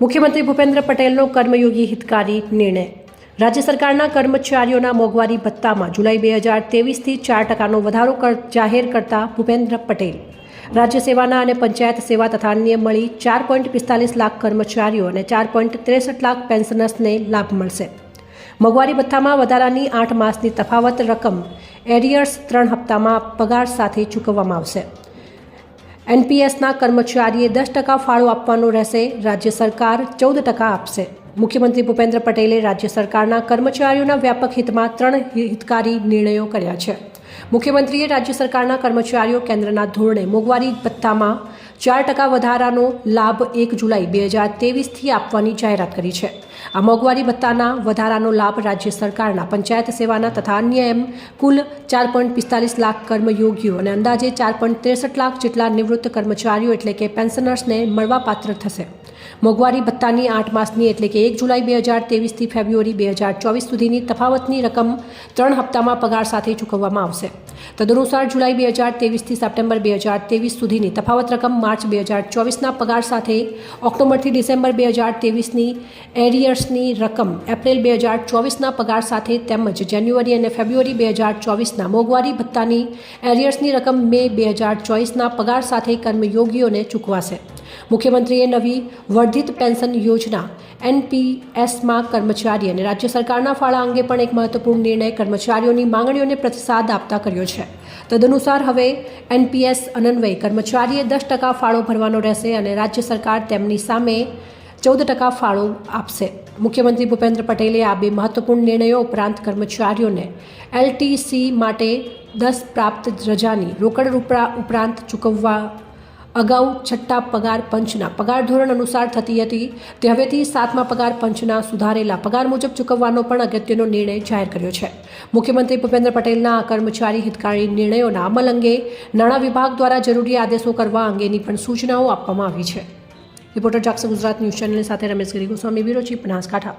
મુખ્યમંત્રી ભૂપેન્દ્ર પટેલનો કર્મયોગી હિતકારી નિર્ણય. રાજ્ય સરકારના કર્મચારીઓના મોંઘવારી ભથ્થામાં જુલાઈ બે હજાર ત્રેવીસથી ચાર ટકાનો વધારો જાહેર કરતા ભૂપેન્દ્ર પટેલ. રાજ્ય સેવાના અને પંચાયત સેવા તથા અન્ય મળી ચાર પોઈન્ટ પિસ્તાલીસ લાખ કર્મચારીઓ અને ચાર પોઈન્ટ ત્રેસઠ લાખ પેન્શનર્સને લાભ મળશે. મોંઘવારી ભથ્થામાં વધારાની આઠ માસની તફાવત રકમ એરિયર્સ ત્રણ હપ્તામાં પગાર સાથે ચૂકવવામાં આવશે. એનપીએસના કર્મચારીએ દસ ટકા ફાળો આપવાનો રહેશે, રાજ્ય સરકાર ચૌદ ટકા આપશે. મુખ્યમંત્રી ભૂપેન્દ્ર પટેલે રાજ્ય સરકારના કર્મચારીઓના વ્યાપક હિતમાં ત્રણ હિતકારી નિર્ણયો કર્યા છે. મુખ્યમંત્રીએ રાજ્ય સરકારના કર્મચારીઓ કેન્દ્રના ધોરણે મોંઘવારી ભથ્થામાં ચાર ટકા વધારાનો લાભ એક જુલાઈ બે હજાર તેવીસથી આપવાની જાહેરાત કરી છે. આ મોંઘવારી ભથ્થાના વધારાનો લાભ રાજ્ય સરકારના પંચાયત સેવાના તથા અન્ય એમ કુલ ચાર પોઈન્ટ પિસ્તાલીસ લાખ કર્મયોગીઓ અને અંદાજે ચાર પોઈન્ટ ત્રેસઠ લાખ જેટલા નિવૃત્ત કર્મચારીઓ એટલે કે પેન્શનર્સને મળવાપાત્ર થશે. મોંઘવારી ભથ્થાની આઠ માસની એટલે કે એક જુલાઈ બે હજાર તેવીસથી ફેબ્રુઆરી બે હજાર ચોવીસ સુધીની તફાવતની રકમ ત્રણ હપ્તામાં પગાર સાથે ચૂકવવામાં આવશે. તદનુસાર જુલાઈ બે હજાર તેવીસથી સપ્ટેમ્બર બે હજાર તેવીસ સુધીની તફાવત રકમ માર્ચ બે હજાર ચોવીસના પગાર સાથે ઓક્ટોબરથી ડિસેમ્બર બે હજાર તેવીસની એરિયર્સની રકમ એપ્રિલ બે હજાર ચોવીસના પગાર સાથે તેમજ જાન્યુઆરી અને ફેબ્રુઆરી બે હજાર ચોવીસના મોંઘવારી ભથ્થાની એરિયર્સની રકમ મે બે હજાર ચોવીસના પગાર સાથે કર્મયોગીઓને ચૂકવાશે. મુખ્યમંત્રીએ નવી વર્ધિત પેન્શન યોજના એનપીએસમાં કર્મચારી અને રાજ્ય સરકારના ફાળા અંગે પણ એક મહત્વપૂર્ણ નિર્ણય કર્મચારીઓની માંગણીઓને પ્રતિસાદ આપતા કર્યો છે. તદનુસાર હવે એનપીએસ અનન્વય કર્મચારીએ દસ ટકા ફાળો ભરવાનો રહેશે અને રાજ્ય સરકાર તેમની સામે ચૌદ ટકા ફાળો આપશે. મુખ્યમંત્રી ભૂપેન્દ્ર પટેલે આ બે મહત્વપૂર્ણ નિર્ણયો ઉપરાંત કર્મચારીઓને એલટીસી માટે દસ પ્રાપ્ત રજાની રોકડ ઉપરાંત ચૂકવવા અગાઉ છઠ્ઠા પગાર પંચના પગાર ધોરણ અનુસાર થતી હતી. તે હવેથી સાતમા પગાર પંચના સુધારેલા પગાર મુજબ ચૂકવવાનો પણ અગત્યનો નિર્ણય જાહેર કર્યો છે. મુખ્યમંત્રી ભૂપેન્દ્ર પટેલના કર્મચારી હિતકારી નિર્ણયોના અમલ અંગે નાણાં વિભાગ દ્વારા જરૂરી આદેશો કરવા અંગેની પણ સૂચનાઓ આપવામાં આવી છે. રિપોર્ટર જાક્સ ગુજરાત ન્યૂઝ ચેનલ સાથે રમેશ ગિરી ગોસ્વામી, બ્યુરો બનાસકાંઠા.